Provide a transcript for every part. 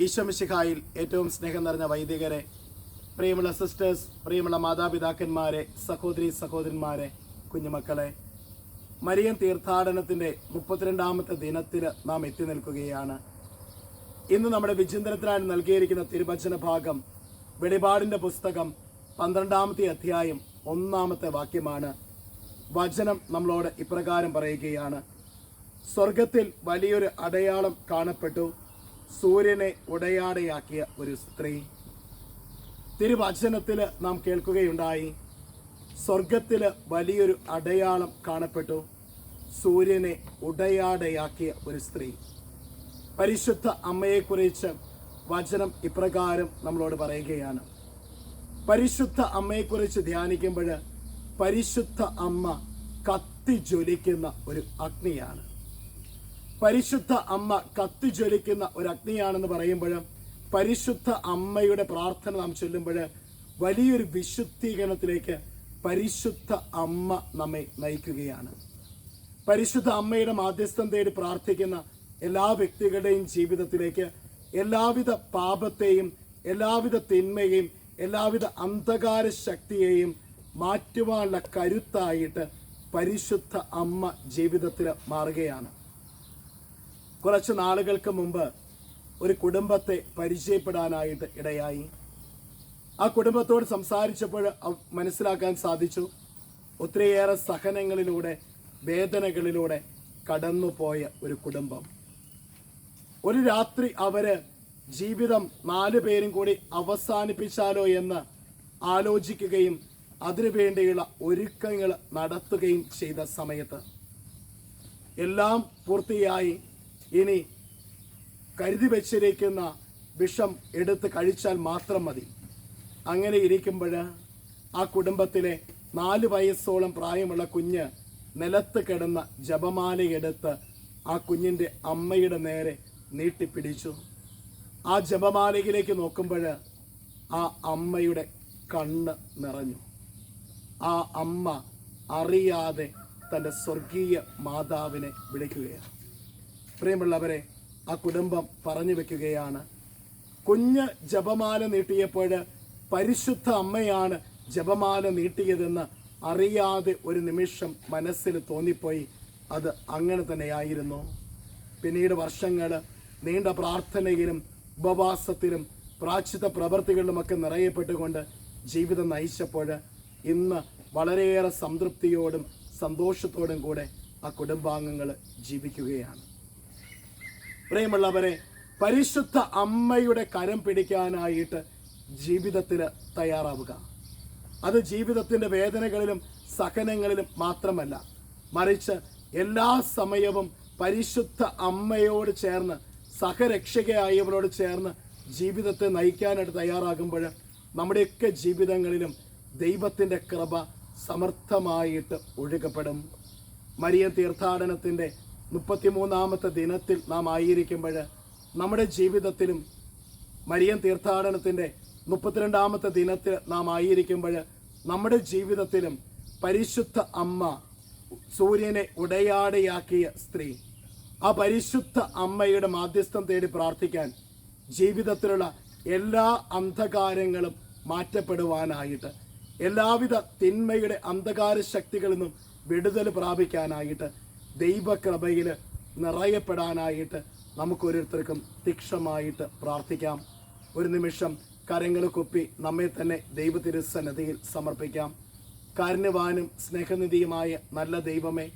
ഈശ്വമിശിഹായിൽ ഏറ്റവും സ്നേഹം നിറഞ്ഞ വൈദികരെ പ്രിയമുള്ള സിസ്റ്റേഴ്സ് പ്രിയമുള്ള മാതാപിതാക്കന്മാരെ സഹോദരി സഹോദരന്മാരെ കുഞ്ഞുമക്കളെ മരിയൻ തീർത്ഥാടനത്തിന്റെ മുപ്പത്തിരണ്ടാമത്തെ ദിനത്തിൽ നാം എത്തി നിൽക്കുകയാണ്. ഇന്ന് നമ്മുടെ വിചിന്തനത്തിനായി നൽകിയിരിക്കുന്ന തിരുവചന ഭാഗം വെളിപാടിന്റെ പുസ്തകം പന്ത്രണ്ടാമത്തെ അധ്യായം ഒന്നാമത്തെ വാക്യമാണ്. വചനം നമ്മളോട് ഇപ്രകാരം പറയുകയാണ്. സ്വർഗത്തിൽ വലിയൊരു അടയാളം കാണപ്പെട്ടു. സൂര്യനെ ഉടയാടയാക്കിയ ഒരു സ്ത്രീ. തിരുവചനത്തിൽ നാം കേൾക്കുകയുണ്ടായി സ്വർഗത്തിൽ വലിയൊരു അടയാളം കാണപ്പെട്ടു. സൂര്യനെ ഉടയാടയാക്കിയ ഒരു സ്ത്രീ. പരിശുദ്ധ അമ്മയെക്കുറിച്ച് വചനം ഇപ്രകാരം നമ്മളോട് പറയുകയാണ്. പരിശുദ്ധ അമ്മയെക്കുറിച്ച് ധ്യാനിക്കുമ്പോൾ പരിശുദ്ധ അമ്മ കത്തി ജ്വലിക്കുന്ന ഒരു അഗ്നിയാണ്. പരിശുദ്ധ അമ്മ കത്തി ജ്വലിക്കുന്ന ഒരു അഗ്നിയാണെന്ന് പറയുമ്പോൾ പരിശുദ്ധ അമ്മയുടെ പ്രാർത്ഥന നാം ചൊല്ലുമ്പോൾ വലിയൊരു വിശുദ്ധീകരണത്തിലേക്ക് പരിശുദ്ധ അമ്മ നമ്മെ നയിക്കുകയാണ്. പരിശുദ്ധ അമ്മയുടെ മാധ്യസ്ഥം തേടി പ്രാർത്ഥിക്കുന്ന എല്ലാ വ്യക്തികളുടെയും ജീവിതത്തിലേക്ക് എല്ലാവിധ പാപത്തെയും എല്ലാവിധ തിന്മയെയും എല്ലാവിധ അന്ധകാര ശക്തിയെയും മാറ്റുവാനുള്ള കരുത്തായിട്ട് പരിശുദ്ധ അമ്മ ജീവിതത്തിൽ മാറുകയാണ്. കുറച്ച് നാളുകൾക്ക് മുമ്പ് ഒരു കുടുംബത്തെ പരിചയപ്പെടാനായിട്ട് ഇടയായി. ആ കുടുംബത്തോട് സംസാരിച്ചപ്പോൾ മനസ്സിലാക്കാൻ സാധിച്ചു. ഒത്തിരിയേറെ സഹനങ്ങളിലൂടെ വേദനകളിലൂടെ കടന്നുപോയ ഒരു കുടുംബം. ഒരു രാത്രി അവർ ജീവിതം നാലു പേരും കൂടി അവസാനിപ്പിച്ചാലോ എന്ന് ആലോചിക്കുകയും അതിനുവേണ്ടിയുള്ള ഒരുക്കങ്ങൾ നടത്തുകയും ചെയ്ത സമയത്ത് എല്ലാം പൂർത്തിയായി. ഇനി കരുതി വെച്ചിരിക്കുന്ന വിഷം എടുത്ത് കഴിച്ചാൽ മാത്രം മതി. അങ്ങനെ ഇരിക്കുമ്പോൾ ആ കുടുംബത്തിലെ നാല് വയസ്സോളം പ്രായമുള്ള കുഞ്ഞ് നിലത്ത് കിടന്ന ജപമാലയെടുത്ത് ആ കുഞ്ഞിന്റെ അമ്മയുടെ നേരെ നീട്ടിപ്പിടിച്ചു. ആ ജപമാലയിലേക്ക് നോക്കുമ്പോൾ ആ അമ്മയുടെ കണ്ണ് നിറഞ്ഞു. ആ അമ്മ അറിയാതെ തന്റെ സ്വർഗീയ മാതാവിനെ വിളിക്കുകയാണ്. പ്രിയമുള്ളവരെ ആ കുടുംബം പറഞ്ഞു വെക്കുകയാണ്. കുഞ്ഞ് ജപമാല നീട്ടിയപ്പോൾ പരിശുദ്ധ അമ്മയാണ് ജപമാല നീട്ടിയതെന്ന് അറിയാതെ ഒരു നിമിഷം മനസ്സിൽ തോന്നിപ്പോയി. അത് അങ്ങനെ തന്നെയായിരുന്നു. പിന്നീട് വർഷങ്ങൾ നീണ്ട പ്രാർത്ഥനയിലും ഉപവാസത്തിലും പ്രാച്ചിത പ്രവർത്തികളിലുമൊക്കെ നിറയപ്പെട്ടുകൊണ്ട് ജീവിതം നയിച്ചപ്പോൾ ഇന്ന് വളരെയേറെ സംതൃപ്തിയോടും സന്തോഷത്തോടും കൂടെ ആ കുടുംബാംഗങ്ങൾ ജീവിക്കുകയാണ്. പ്രിയമുള്ളവരെ പരിശുദ്ധ അമ്മയുടെ കരം പിടിക്കാനായിട്ട് ജീവിതത്തിൽ തയ്യാറാവുക. അത് ജീവിതത്തിന്റെ വേദനകളിലും സഹനങ്ങളിലും മാത്രമല്ല മറിച്ച് എല്ലാ സമയവും പരിശുദ്ധ അമ്മയോട് ചേർന്ന് സഹരക്ഷകയായവരോട് ചേർന്ന് ജീവിതത്തെ നയിക്കാനായിട്ട് തയ്യാറാകുമ്പോൾ നമ്മുടെയൊക്കെ ജീവിതങ്ങളിലും ദൈവത്തിന്റെ കൃപ സമർത്ഥമായിട്ട് ഒഴുകപ്പെടും. മരിയ തീർത്ഥാടനത്തിന്റെ മുപ്പത്തിമൂന്നാമത്തെ ദിനത്തിൽ നാം ആയിരിക്കുമ്പോൾ നമ്മുടെ ജീവിതത്തിലും മരിയൻ തീർത്ഥാടനത്തിന്റെ മുപ്പത്തിരണ്ടാമത്തെ ദിനത്തിൽ നാം ആയിരിക്കുമ്പോൾ നമ്മുടെ ജീവിതത്തിലും പരിശുദ്ധ അമ്മ സൂര്യനെ ഉടയാടയാക്കിയ സ്ത്രീ ആ പരിശുദ്ധ അമ്മയുടെ മാധ്യസ്ഥം തേടി പ്രാർത്ഥിക്കാൻ ജീവിതത്തിലുള്ള എല്ലാ അന്ധകാരങ്ങളും മാറ്റപ്പെടുവാനായിട്ട് എല്ലാവിധ തിന്മയുടെ അന്ധകാര ശക്തികളിൽ നിന്നും വിടുതൽ പ്രാപിക്കാനായിട്ട് ദൈവകൃപയിൽ നിറയപ്പെടാനായിട്ട് നമുക്ക് ഓരോരുത്തർക്കും തീക്ഷമായിട്ട് പ്രാർത്ഥിക്കാം. ഒരു നിമിഷം കരങ്ങൾ കൊപ്പി നമ്മെ തന്നെ ദൈവതിരുസന്നതിയിൽ സമർപ്പിക്കാം. കാരുണ്യവാനും സ്നേഹനിധിയുമായ നല്ല ദൈവമേ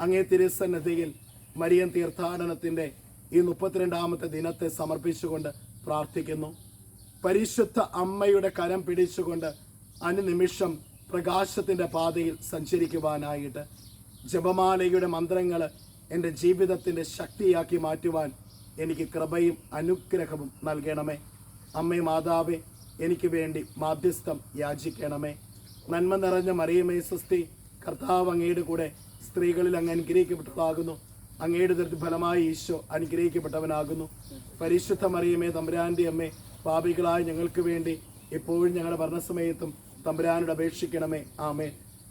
അങ്ങേ തിരുസന്നതിയിൽ മരിയൻ തീർത്ഥാടനത്തിന്റെ ഈ മുപ്പത്തിരണ്ടാമത്തെ ദിനത്തെ സമർപ്പിച്ചുകൊണ്ട് പ്രാർത്ഥിക്കുന്നു. പരിശുദ്ധ അമ്മയുടെ കരം പിടിച്ചുകൊണ്ട് അനുനിമിഷം പ്രകാശത്തിന്റെ പാതയിൽ സഞ്ചരിക്കുവാനായിട്ട് ജപമാലയുടെ മന്ത്രങ്ങൾ എന്റെ ജീവിതത്തിന്റെ ശക്തിയാക്കി മാറ്റുവാൻ എനിക്ക് കൃപയും അനുഗ്രഹവും നൽകണമേ. അമ്മേ മാതാവേ എനിക്ക് വേണ്ടി മാധ്യസ്ഥം യാചിക്കണമേ. നന്മ നിറഞ്ഞ മറിയമേ സ്വസ്തി കർത്താവ് അങ്ങയുടെ കൂടെ സ്ത്രീകളിൽ അങ്ങ് അനുഗ്രഹിക്കപ്പെട്ടതാകുന്നു. അങ്ങയുടെ ഫലമായി ഈശോ അനുഗ്രഹിക്കപ്പെട്ടവനാകുന്നു. പരിശുദ്ധ മറിയമേ തമ്പുരാന്റെ അമ്മേ പാപികളായ ഞങ്ങൾക്ക് വേണ്ടി എപ്പോഴും ഞങ്ങളുടെ ഭരണസമയത്തും തമ്പുരാനോട് അപേക്ഷിക്കണമേ. ആമേ